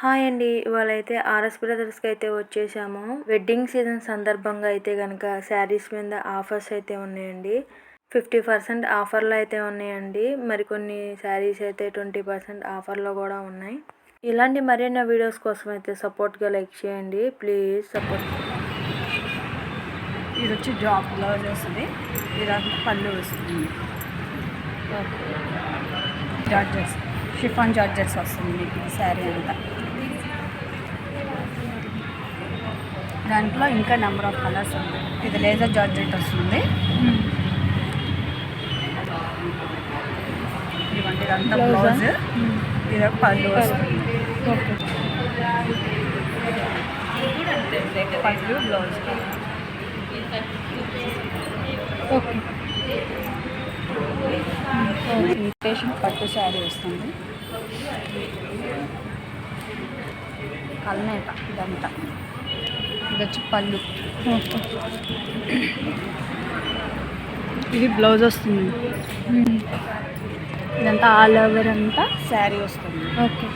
Hi అండి. ఇవాళ అయితే ఆర్ఎస్ బ్రదర్స్కి అయితే వచ్చేసాము. వెడ్డింగ్ సీజన్ సందర్భంగా అయితే కనుక శారీస్ మీద ఆఫర్స్ అయితే ఉన్నాయండి. ఫిఫ్టీ పర్సెంట్ ఆఫర్లు అయితే ఉన్నాయండి. మరికొన్ని శారీస్ అయితే ట్వంటీ పర్సెంట్ ఆఫర్లో కూడా ఉన్నాయి. ఇలాంటి మరిన్ని వీడియోస్ కోసం అయితే సపోర్ట్గా లైక్ చేయండి. Please support. ఇది వచ్చి జాబ్ బ్లౌజ్ వస్తుంది. ఇదంతా పళ్ళు వస్తుంది. జార్జెస్ షిఫాన్ జార్జెస్ వస్తుంది మీకు ఈ శారీ అంతా. దాంట్లో ఇంకా నెంబర్ ఆఫ్ కలర్స్ ఉంది. ఇది లేజర్ జార్జెట్ వస్తుంది ఇదిగోండి ఇదంతా బ్లౌజ్ ఇది ఒక పళ్ళు వస్తుంది. పళ్ళు బ్లౌజ్ ఓకే. ఇన్విటేషన్ పట్టు శారీ వస్తుంది. కల్నేత ఇదంతా. ఇది వచ్చి పళ్ళు ఇది బ్లౌజ్ వస్తుంది. ఇదంతా ఆల్ ఓవర్ అంతా శారీ వస్తుంది. ఓకే.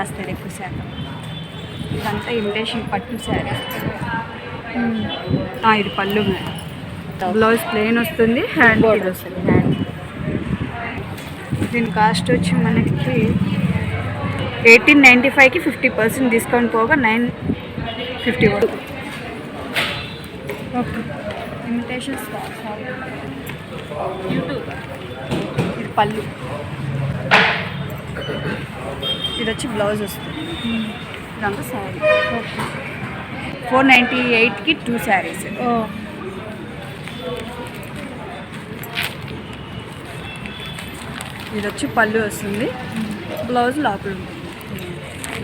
వస్తుంది ఎక్కువ శాతం. ఇదంతా ఇమిటేషన్ పట్టు శారీ. ఇది పళ్ళు బ్లౌజ్ ప్లెయిన్ వస్తుంది హ్యాండ్ ఇది వస్తుంది హ్యాండ్ దీని కాస్ట్ వచ్చి మనకి ఎయిటీన్ నైంటీ ఫైవ్కి ఫిఫ్టీ పర్సెంట్ డిస్కౌంట్ పోగా నైన్ ఫిఫ్టీ వరకు. ఓకే ఇమిటేషన్ యూట్యూబ్ ఇది పళ్ళు. ఇది వచ్చి బ్లౌజ్ వస్తుంది. ఇదంతా శారీ ఓకే ఫోర్ నైంటీ ఎయిట్కి టూ శారీస్ ఓ. ఇది వచ్చి పళ్ళు వస్తుంది. బ్లౌజ్ లోపల ఉంటుంది.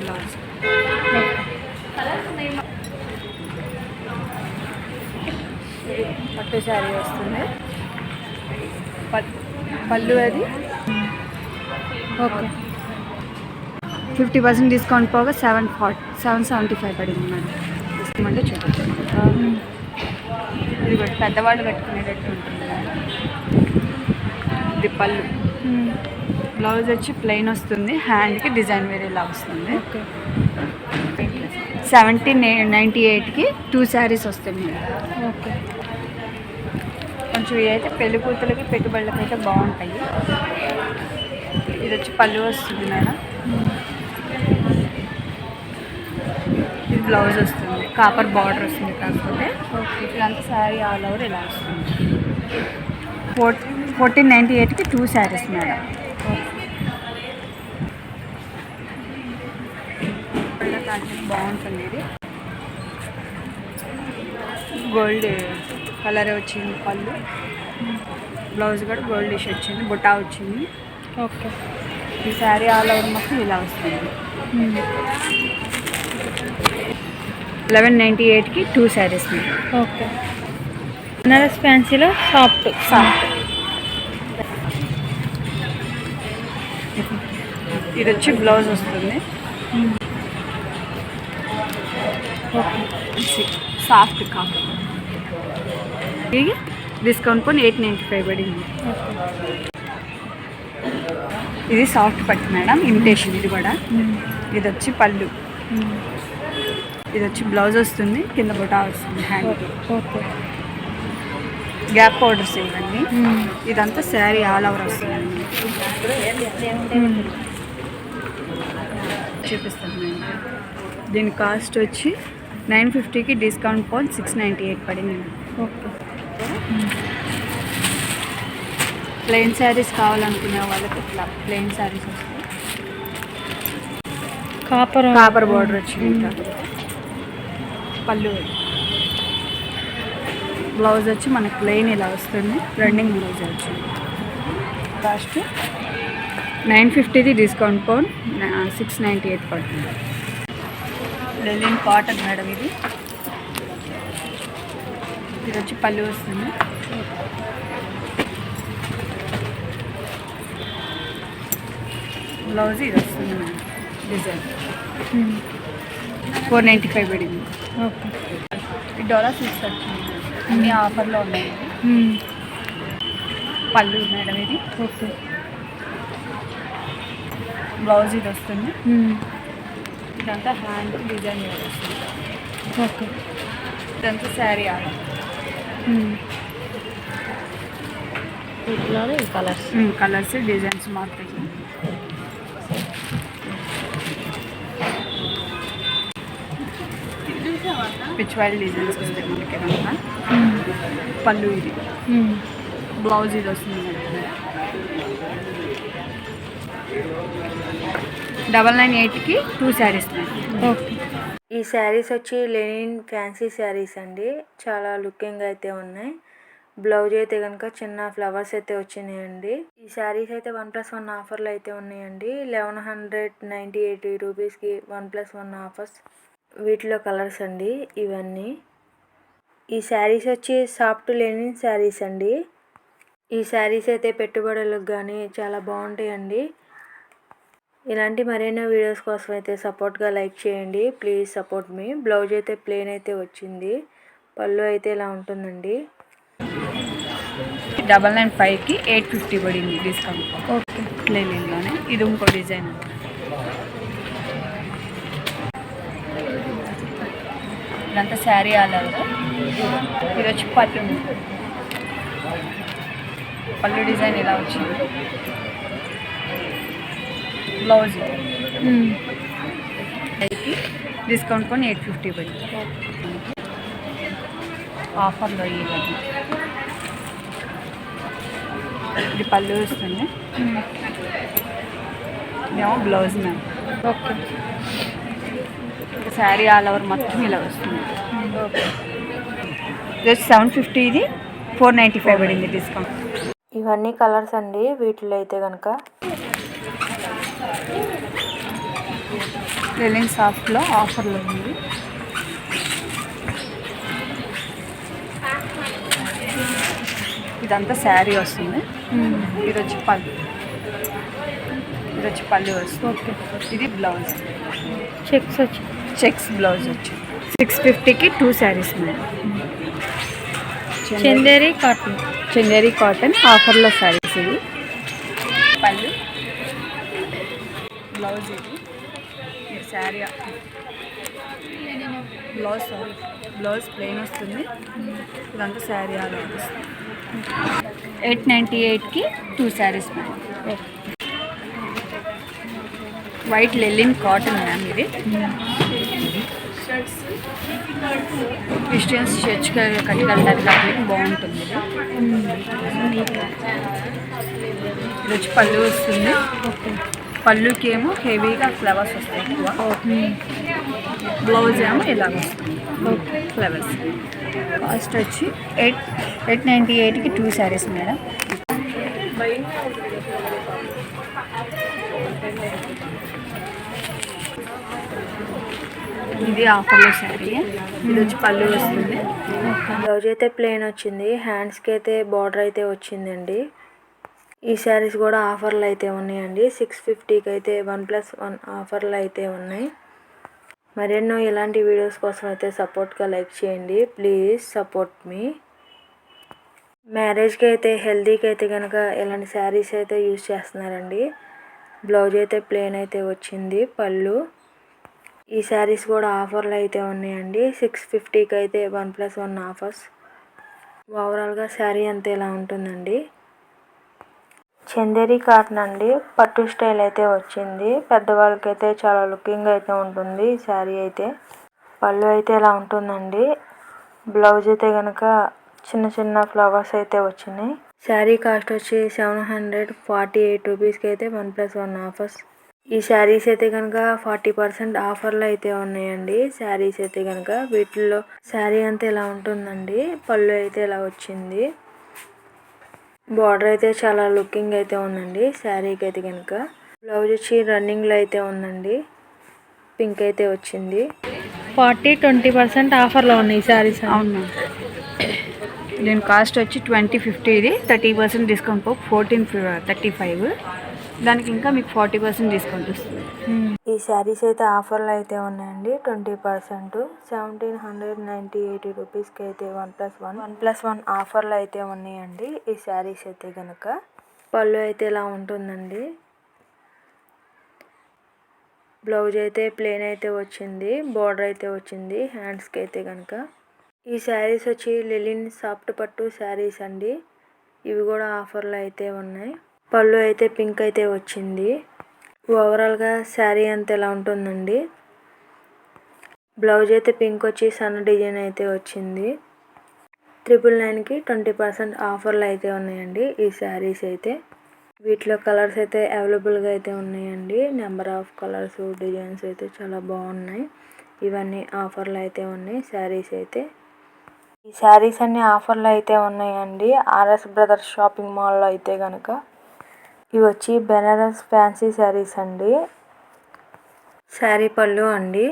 బ్లౌజ్ పట్టు శారీ వస్తుంది. పళ్ళు అది. ఓకే. ఫిఫ్టీ పర్సెంట్ డిస్కౌంట్ పోగా seven forty seven seventy five పడింది మేడం. ఇస్తామంటే చూపించాను ఇది పెద్దవాళ్ళు కట్టుకునేటట్టు ఉంటుంది. ఇది పళ్ళు. బ్లౌజ్ వచ్చి ప్లెయిన్ వస్తుంది. హ్యాండ్కి డిజైన్ వేరేలా వస్తుంది. ఓకే. సెవెంటీన్ నైంటీ ఎయిట్కి టూ శారీస్ వస్తాయి మేడం. ఓకే. కొంచెం అయితే పెళ్ళి కూతులకి పెట్టుబడులకి అయితే బాగుంటాయి. ఇది వచ్చి పళ్ళు వస్తుంది మేడం. ఇది బ్లౌజ్ వస్తుంది. కాపర్ బార్డర్ వస్తుంది కాకపోతే. ఇదంతా శారీ ఆల్ ఓవర్ ఇలా వస్తుంది. ఫోర్ ఫోర్టీన్ నైంటీ ఎయిట్కి టూ శారీస్ మేడం. బాగుంటుంది ఇది. గోల్డ్ కలర్ వచ్చింది పళ్ళు. బ్లౌజ్ కూడా గోల్డ్ డిష్ వచ్చింది బుటా వచ్చింది. ఓకే. ఈ శారీ ఆల్ ఓవర్ మొత్తం ఇలా వస్తుంది. లెవెన్ నైంటీ ఎయిట్కి టూ శారీస్ ఓకే. బనారస్ ఫ్యాన్సీలో సాఫ్ట్. సాఫ్ట్. ఇది వచ్చి బ్లౌజ్ వస్తుంది. సాఫ్ట్ ఇది డిస్కౌంట్ కొని ఎయిట్ నైంటీ ఫైవ్ పడింది. ఇది సాఫ్ట్ పట్టు మేడం ఇమిటేషన్ ఇది కూడా. ఇది వచ్చి పళ్ళు. ఇది వచ్చి బ్లౌజ్ వస్తుంది కింద బుటా వస్తుంది హ్యాండ్ ఓకే గ్యాప్ పౌడర్స్ ఇవన్నీ ఇదంతా శారీ ఆల్ ఓవర్ వస్తుంది. చూపిస్తాను నేను దీని కాస్ట్ వచ్చి నైన్ ఫిఫ్టీకి డిస్కౌంట్ పోన్ సిక్స్ నైంటీ ఎయిట్ పడింది. ఓకే. ప్లెయిన్ శారీస్ కావాలనుకునే వాళ్ళకి ఇట్లా ప్లెయిన్ శారీస్ వస్తాయి. కాపర్ కాపర్ బార్డర్ వచ్చింది పళ్ళు. బ్లౌజ్ వచ్చి మనకి ప్లెయిన్ ఇలా వస్తుంది. రన్నింగ్ బ్లౌజ్ వచ్చింది. కాస్ట్ నైన్ ఫిఫ్టీది డిస్కౌంట్ పోన్. సిక్స్ నైంటీ ఎయిట్ పడుతుంది. లెలిన్ కాటన్ మేడం ఇది. ఇది వచ్చి పళ్ళు వస్తుంది. బ్లౌజ్ ఇది వస్తుంది madam design four ninety five పడింది. ఓకే. ఈ డాలర్ సిక్స్ వచ్చింది అన్ని ఆఫర్లో ఉన్నాయి పళ్ళు మేడం ఇది. ఓకే. బ్లౌజ్ ఇది వస్తుంది. ఇదంతా హ్యాండ్ డిజైన్ వస్తుంది. ఓకే. ఇదంతా శారీ ఆడ వీటిలోనే కలర్స్ కలర్స్ డిజైన్స్ మారుతాయి పిచ్వాయిల్ డిజైన్స్ వస్తాయి మనకి కనుక పళ్ళు ఇది. బ్లౌజ్ ఇది వస్తుంది డబల్ నైన్ ఎయిట్కి టూ శారీస్ ఓకే. ఈ శారీస్ వచ్చి లెనిన్ ఫ్యాన్సీ శారీస్ అండి. చాలా లుకింగ్ అయితే ఉన్నాయి. బ్లౌజ్ అయితే కనుక చిన్న ఫ్లవర్స్ అయితే వచ్చినాయండి. ఈ శారీస్ అయితే వన్ ప్లస్ వన్ ఆఫర్లు అయితే ఉన్నాయండి. లెవెన్ హండ్రెడ్ నైంటీ ఎయిట్ రూపీస్కి వన్ ప్లస్ వన్ ఆఫర్స్ వీటిలో కలర్స్ అండి ఇవన్నీ. ఈ శారీస్ వచ్చి సాఫ్ట్ లెనిన్ శారీస్ అండి. ఈ శారీస్ అయితే పెట్టుబడులకు కానీ చాలా బాగుంటాయండి. ఇలాంటి మరెన్నో వీడియోస్ కోసం అయితే సపోర్ట్గా లైక్ చేయండి. ప్లీజ్ సపోర్ట్ మీ. బ్లౌజ్ అయితే ప్లేన్ అయితే వచ్చింది. పళ్ళు అయితే ఇలా ఉంటుందండి. డబల్ నైన్ ఫైవ్కి ఎయిట్ ఫిఫ్టీ పడింది డిస్కౌంట్. ఓకే. లెనిన్లోనే. ఇది ఇంకో డిజైన్. ఇదంతా శారీ ఆల్ ఓవర్ ఇది వచ్చి పట్టు. పళ్ళు డిజైన్ ఇలా వచ్చింది. బ్లౌజ్. అయితే డిస్కౌంట్ కొని ఎయిట్ ఫిఫ్టీ పడింది. ఆఫర్లో ఇవ్వండి ఇది పళ్ళు వస్తుంది. ఇదేమో blouse ma'am. Okay. Sari all over మొత్తం ఇలా వస్తుంది. వచ్చి సెవెన్ ఫిఫ్టీ ఇది ఫోర్ నైంటీ ఫైవ్ పడింది డిస్కౌంట్. ఇవన్నీ కలర్స్ అండి వీటిలో అయితే కనుక లెలిన్ సాఫ్ట్లో ఆఫర్లో ఉంది. ఇదంతా శారీ వస్తుంది. ఇది వచ్చి పళ్ళు. ఇది వచ్చి పళ్ళు వస్తుంది. ఇది బ్లౌజ్. చెక్స్ వచ్చి చెక్స్ బ్లౌజ్ వచ్చి సిక్స్ ఫిఫ్టీకి two saris madam. Chanderi cotton. Chanderi cotton ఆఫర్లో శారీస్ ఇవి. పళ్ళు. బ్లౌజ్ ఇది. ఇది sari blouse sorry blouse plain వస్తుంది. ఇదంతా శారీ అలా వస్తుంది. ఎయిట్ నైంటీ ఎయిట్కి two saris madam. White linen cotton ma'am ఇది. క్రిస్టియన్స్ చర్చ్ కట్టడానికి కాబట్టి బాగుంటుంది. ఇది వచ్చి పళ్ళు వస్తుంది. పళ్ళుకి ఏమో హెవీగా ఫ్లవర్స్ వస్తాయి ఎక్కువ. బ్లౌజ్ ఏమో ఇలా వస్తుంది. ఫ్లవర్స్ కాస్ట్ వచ్చి ఎయిట్ ఎయిట్ నైంటీ ఎయిట్కి టూ శారీస్ మేడం. ఇది ఆఫర్లో శారీ. ఇది వచ్చి పళ్ళు వస్తుంది. బ్లౌజ్ అయితే ప్లెయిన్ వచ్చింది. హ్యాండ్స్కి అయితే బార్డర్ అయితే వచ్చిందండి. ఈ శారీస్ కూడా ఆఫర్లు అయితే ఉన్నాయండి. సిక్స్ ఫిఫ్టీకి అయితే వన్ ప్లస్ వన్ ఆఫర్లు అయితే ఉన్నాయి. మరెన్నో ఇలాంటి వీడియోస్ కోసం అయితే సపోర్ట్గా లైక్ చేయండి. ప్లీజ్ సపోర్ట్ మీ మ్యారేజ్కి అయితే హెల్దీకి అయితే కనుక ఇలాంటి శారీస్ అయితే యూజ్ చేస్తున్నారండి. బ్లౌజ్ అయితే ప్లెయిన్ అయితే వచ్చింది. పళ్ళు ఈ శారీస్ కూడా ఆఫర్లు అయితే ఉన్నాయండి. సిక్స్ ఫిఫ్టీకి అయితే వన్ ప్లస్ వన్ ఆఫర్స్ ఓవరాల్గా శారీ అంతా ఇలా ఉంటుందండి. చందేరి కాటన్ అండి. పట్టు స్టైల్ అయితే వచ్చింది. పెద్దవాళ్ళకి అయితే చాలా లుకింగ్ అయితే ఉంటుంది ఈ శారీ అయితే. పళ్ళు అయితే ఇలా ఉంటుందండి. బ్లౌజ్ అయితే కనుక చిన్న చిన్న ఫ్లవర్స్ అయితే వచ్చినాయి. శారీ కాస్ట్ వచ్చి సెవెన్ హండ్రెడ్ ఫార్టీ ఎయిట్ రూపీస్కి అయితే వన్ ప్లస్ వన్ ఆఫర్స్ ఈ శారీస్ అయితే కనుక ఫార్టీ పర్సెంట్ ఆఫర్లు అయితే ఉన్నాయండి. శారీస్ అయితే కనుక వీటిల్లో శారీ అంతా ఇలా ఉంటుందండి. పళ్ళు అయితే ఇలా వచ్చింది. బార్డర్ అయితే చాలా లుకింగ్ అయితే ఉందండి. శారీకి అయితే కనుక బ్లౌజ్ వచ్చి రన్నింగ్లో అయితే ఉందండి. పింక్ అయితే వచ్చింది. ఫార్టీ ట్వంటీ పర్సెంట్ ఆఫర్లో ఉన్నాయి శారీస్ అవును దీని కాస్ట్ వచ్చి ట్వంటీ ఫిఫ్టీ ఇది. Thirty percent discount. Fourteen thirty five. దానికి ఇంకా మీకు ఫార్టీ పర్సెంట్ డిస్కౌంట్ వస్తుంది. ఈ శారీస్ అయితే ఆఫర్లు అయితే ఉన్నాయండి. Twenty percent seventeen hundred ninety eighty రూపీస్కి అయితే one plus one one plus one ఆఫర్లు అయితే ఉన్నాయండి ఈ శారీస్ అయితే కనుక పళ్ళు అయితే ఇలా ఉంటుందండి. బ్లౌజ్ అయితే ప్లెయిన్ అయితే వచ్చింది బార్డర్ అయితే వచ్చింది హ్యాండ్స్కి అయితే కనుక ఈ శారీస్ వచ్చి లిలిన్ సాఫ్ట్ పట్టు శారీస్ అండి. ఇవి కూడా ఆఫర్లు అయితే ఉన్నాయి. పళ్ళు అయితే పింక్ అయితే వచ్చింది. ఓవరాల్గా శారీ అంత ఎలా ఉంటుందండి? బ్లౌజ్ అయితే పింక్ వచ్చి సన్న డిజైన్ అయితే వచ్చింది. ట్రిపుల్ నైన్కి ట్వంటీ పర్సెంట్ ఆఫర్లు అయితే ఉన్నాయండి ఈ శారీస్ అయితే. వీటిలో కలర్స్ అయితే అవైలబుల్గా అయితే ఉన్నాయండి. నెంబర్ ఆఫ్ కలర్స్ డిజైన్స్ అయితే చాలా బాగున్నాయి. ఇవన్నీ ఆఫర్లు అయితే ఉన్నాయి శారీస్ అయితే. ఈ శారీస్ అన్ని ఆఫర్లు అయితే ఉన్నాయండి. ఆర్ఎస్ బ్రదర్స్ షాపింగ్ మాల్లో అయితే కనుక ఇవి వచ్చి బెనారస్ ఫ్యాన్సీ శారీస్ అండి. శారీ పళ్ళు అండి.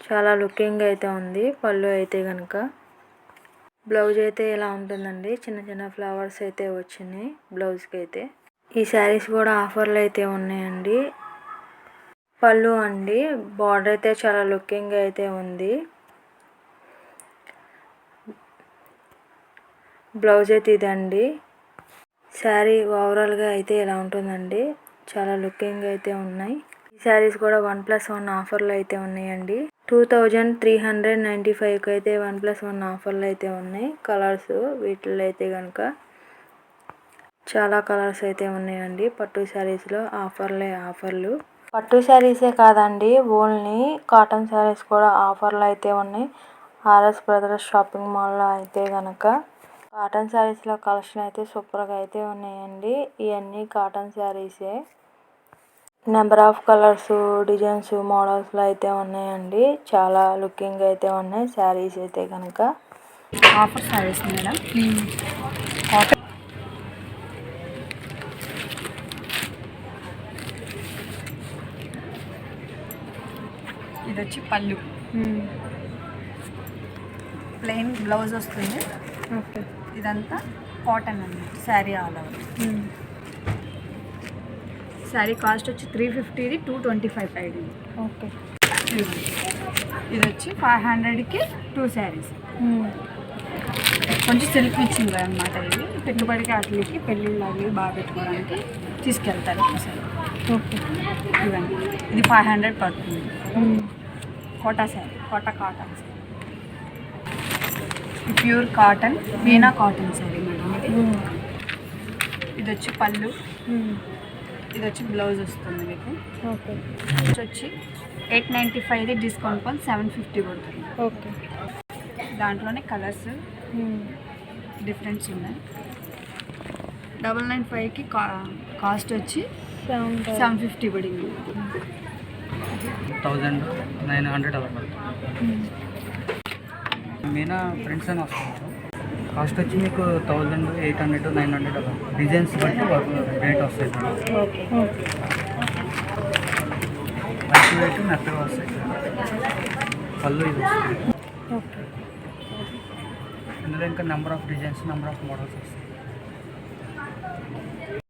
చాలా లుకింగ్ అయితే ఉంది. పళ్ళు అయితే కనుక బ్లౌజ్ అయితే ఇలా ఉంటుందండి. చిన్న చిన్న ఫ్లవర్స్ అయితే వచ్చినాయి బ్లౌజ్కి అయితే. ఈ శారీస్ కూడా ఆఫర్లు అయితే ఉన్నాయండి. పళ్ళు అండి. బార్డర్ అయితే చాలా లుకింగ్ అయితే ఉంది. బ్లౌజ్ అయితే ఇదండి. శారీ ఓవరాల్గా అయితే ఇలా ఉంటుందండి? చాలా లుకింగ్ అయితే ఉన్నాయి. ఈ శారీస్ కూడా వన్ ప్లస్ వన్ ఆఫర్లు అయితే ఉన్నాయండి. Two thousand three hundred ninety ఫైవ్కి అయితే వన్ ప్లస్ వన్ ఆఫర్లు అయితే ఉన్నాయి. కలర్స్ వీటిల్లో అయితే కనుక చాలా కలర్స్ అయితే ఉన్నాయండి. పట్టు శారీస్లో ఆఫర్లే ఆఫర్లు పట్టు శారీసే కాదండి ఓన్లీ కాటన్ శారీస్ కూడా ఆఫర్లు అయితే ఉన్నాయి. ఆర్ఎస్ బ్రదర్స్ షాపింగ్ మాల్లో అయితే కనుక కాటన్ శారీస్లో కలెక్షన్ అయితే సూపర్గా అయితే ఉన్నాయండి. ఇవన్నీ కాటన్ శారీసే. నెంబర్ ఆఫ్ కలర్స్ డిజైన్స్ మోడల్స్లో అయితే ఉన్నాయండి. చాలా లుకింగ్ అయితే ఉన్నాయి శారీస్ అయితే కనుక ఆఫర్ సారీస్ మేడం. కాటన్ ఇది వచ్చి పళ్ళు. ప్లెయిన్ బ్లౌజ్ వస్తుంది. ఓకే. ఇదంతా కాటన్ అన్నమాట sari all over. Sari cost వచ్చి త్రీ ఫిఫ్టీది టూ ట్వంటీ ఫైవ్ పైడింది ఓకే. ఇది వచ్చి ఫైవ్ హండ్రెడ్కి టూ శారీస్ కొంచెం సిల్క్ ఇచ్చింది అనమాట ఇది. పెట్టుబడికి అట్లకి పెళ్ళిళ్ళు అవి బాగా పెట్టుకోవడానికి తీసుకెళ్తారు అసలు ఓకే. ఇవన్నీ ఇది ఫైవ్ హండ్రెడ్ పడుతుంది. Kota sari Kota cotton sari. Pure cotton Meena cotton sari madam ఇది. ఇది వచ్చి పళ్ళు. ఇది వచ్చి బ్లౌజ్ వస్తుంది మీకు. ఓకే. ఇది వచ్చి ఎయిట్ నైంటీ ఫైవ్ది డిస్కౌంట్ పని సెవెన్ ఫిఫ్టీ పడుతుంది. ఓకే. దాంట్లోనే కలర్స్ డిఫరెన్స్ ఉన్నాయి. డబల్ నైన్ ఫైవ్కి కా కాస్ట్ వచ్చి సెవెన్ ఫిఫ్టీ పడింది. థౌజండ్ నైన్ హండ్రెడ్ అలా పడుతుంది. మీనా ఫ్రెండ్స్ అని వస్తున్నారు కాస్ట్ వచ్చి మీకు thousand eight hundred nine hundred అలా. డిజైన్స్ బట్టి రేట్ వస్తాయి మంచి రేటు మెత్తగా వస్తాయి. పళ్ళు ఇది వస్తుంది. ఇందులో ఇంకా number of designs number of models వస్తాయి.